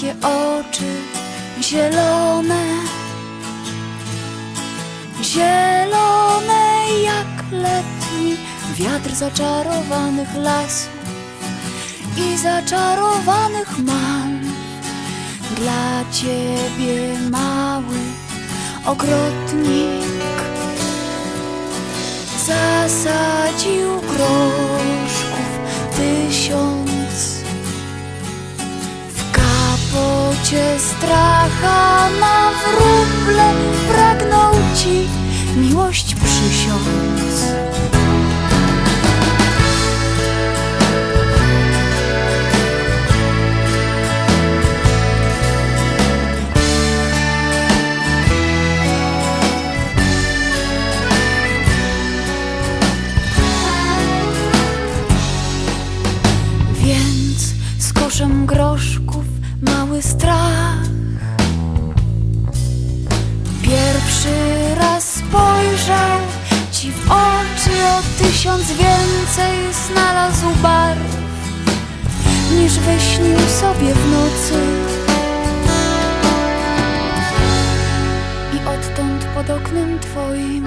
takie oczy zielone, zielone jak letni wiatr zaczarowanych lasów i zaczarowanych mam. Dla ciebie mały ogrodnik zasadził groszków stracha na wróble pragnął ci miłość przysiąc. Więc z koszem groszków mały strach. Pierwszy raz spojrzał ci w oczy o tysiąc więcej znalazł barw Niż wyśnił sobie w nocy. I odtąd pod oknem twoim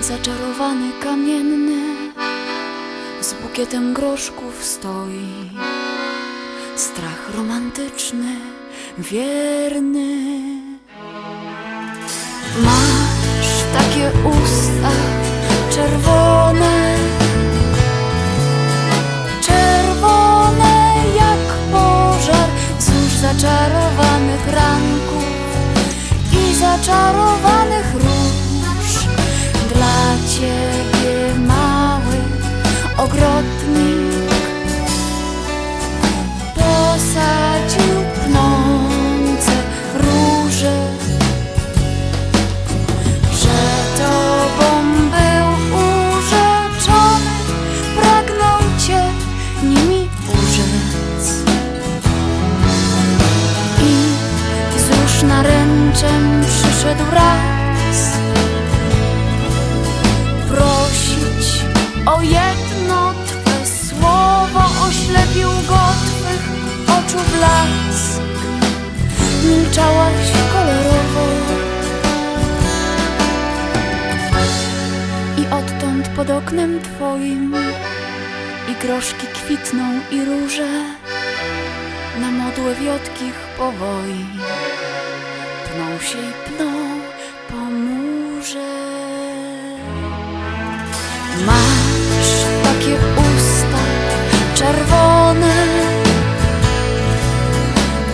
Zaczarowany kamienny z bukietem groszków stoi Strach romantyczny, wierny. Masz takie usta czerwone Czerwone jak pożar z zaczarowanych ranków I zaczarowanych róż. Dla ciebie mały ogrodnik naręczem przyszedł raz. Prosić o jedno Twe słowo oślepił go Twych oczu blask. Milczałaś kolorowo. I odtąd pod oknem Twoim I groszki kwitną i róże Na modłę wiotkich powoi Pną się i pną po murze. Masz takie usta czerwone,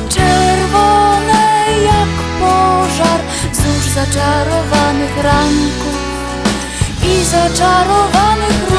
czerwone jak pożar z zaczarowanych ranków i zaczarowanych